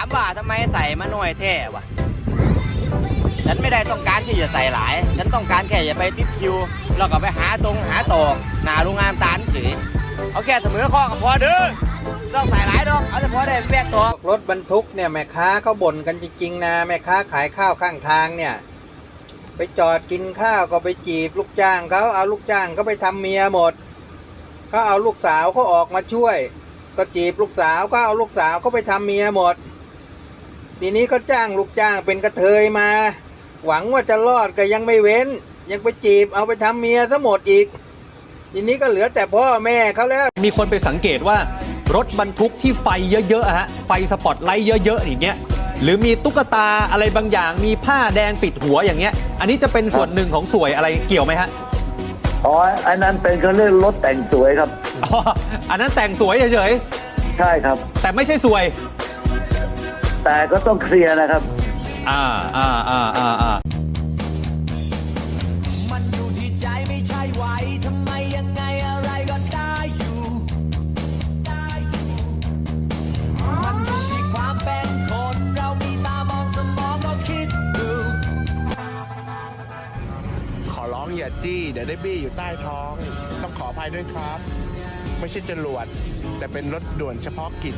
ามว่าทำไมใส่มาหน่อยแท้วะฉันไม่ได้ต้องการที่จะใส่หลาย ฉันต้องการแค่จะไปติดคิว แล้วก็ไปหาตรงหาตอกหนาโรงงานตาลเฉยเอาแค่เสมอข้อกับพอเด้อต้องใส่หลายดอกเอาแต่พอได้แวกตอกรถบรรทุกเนี่ยแม่ค้าเขาบ่นกันจริงๆนะแม่ค้าขายข้าวข้างทางเนี่ย ไปจอดกินข้าวก็ไปจีบลูกจ้างเขาเอาลูกจ้างเขาไปทำเมียหมดเขาเอาลูกสาวเขาออกมาช่วย ก็จีบลูกสาวก็เอาลูกสาวเขาไปทำเมียหมด ทีนี้ก็จ้างลูกจ้างเป็นกระเทยมา หวังว่าจะรอดก็ยังไม่เว้น ยังไปจีบเอาไปทำเมียซะหมดอีก ทีนี้ก็เหลือแต่พ่อแม่เขาแล้ว มีคนไปสังเกตว่ารถบรรทุกที่ไฟเยอะๆอะฮะไฟสปอตไลท์เยอะๆอย่างเงี้ยหรือมีตุ๊กตาอะไรบางอย่างมีผ้าแดงปิดหัวอย่างเงี้ย อันนี้จะเป็นส่วนหนึ่งของสวยอะไรเกี่ยวไหมฮะอ๋ออันนั้นเป็นเขาเรียกรถแต่งสวยครับอ๋ออันนั้นแต่งสวยเฉยใช่ครับๆแต่ไม่ใช่สวย แต่ก็ต้องเคลียร์นะครับ อ่าอ่าอ่าอ่าอ่ามันอยู่ที่ใจไม่ใช่ไหวทำไมยังไงอะไรก็ได้อยู่ได้อยู่มันอยู่ที่ความเป็นคนเรามีตามองสมองก็คิดดูขอร้องอย่าจี้ เดี๋ยวได้บี้อยู่ใต้ท้อง ต้องขออภัยด้วยครับ ไม่ใช่จรวด แต่เป็นรถด่วนเฉพาะกิจ